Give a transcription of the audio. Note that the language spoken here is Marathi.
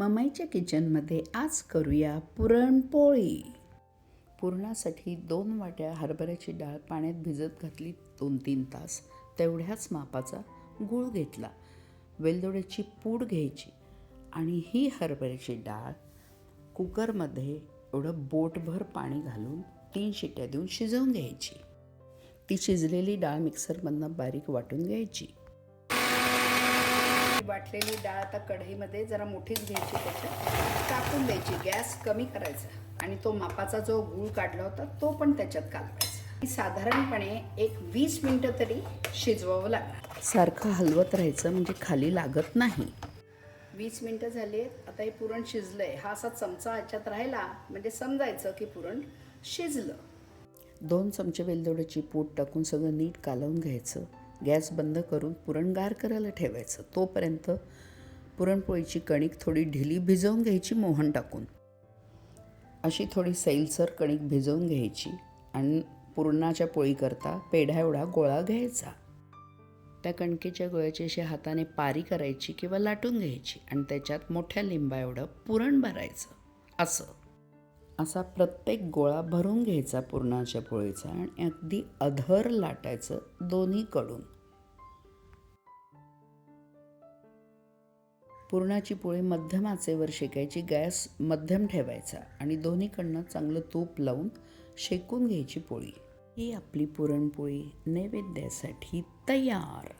ममाईच्या किचनमध्ये आज करूया पुरणपोळी. पुरणासाठी दोन वाट्या हरभऱ्याची डाळ पाण्यात भिजत घातली दोन तीन तास. तेवढ्याच मापाचा गूळ घेतला. वेलदोड्याची पूड घ्यायची आणि ही हरभऱ्याची डाळ कुकरमध्ये एवढं बोटभर पाणी घालून तीन शिट्ट्या देऊन शिजवून घ्यायची. ती शिजलेली डाळ मिक्सरमधनं बारीक वाटून घ्यायची. वाटलेली डाळ आता कढईमध्ये जरा मोठीच घ्यायची त्याच्यात टाकून द्यायची. गॅस कमी करायचा. आणि तो मापाचा जो गूळ काढला होता तो पण त्याच्यात कालवायचा. साधारणपणे एक वीस मिनटं तरी शिजवावं लागणार. सारखं हलवत राहायचं म्हणजे खाली लागत नाही. वीस मिनटं झाली आता हे पुरण शिजलंय. हा असा चमचा ह्याच्यात राहिला म्हणजे समजायचं की पुरण शिजलं. दोन चमचे वेलदोड्याची पूड टाकून सगळं नीट कालवून घ्यायचं. गॅस बंद करून पुरण गार करायला ठेवायचं. तोपर्यंत पुरणपोळीची कणिक थोडी ढिली भिजवून घ्यायची मोहन टाकून. अशी थोडी सैलसर कणिक भिजवून घ्यायची आणि पुरणाच्या पोळीकरता पेढा एवढा गोळा घ्यायचा. त्या कणकेच्या गोळ्याची अशी हाताने पारी करायची किंवा लाटून घ्यायची आणि त्याच्यात मोठ्या लिंबा एवढं पुरण भरायचं. असं. असा प्रत्येक गोळा भरून घ्यायचा पुरणाच्या पोळीचा आणि अगदी अधर लाटायचं दोन्हीकडून. पुरणाची पोळी मध्यम आचेवर शेकायची गॅस मध्यम ठेवायचा आणि दोन्हीकडनं चांगलं तूप लावून शेकून घ्यायची पोळी. ही आपली पुरणपोळी नैवेद्यासाठी तयार.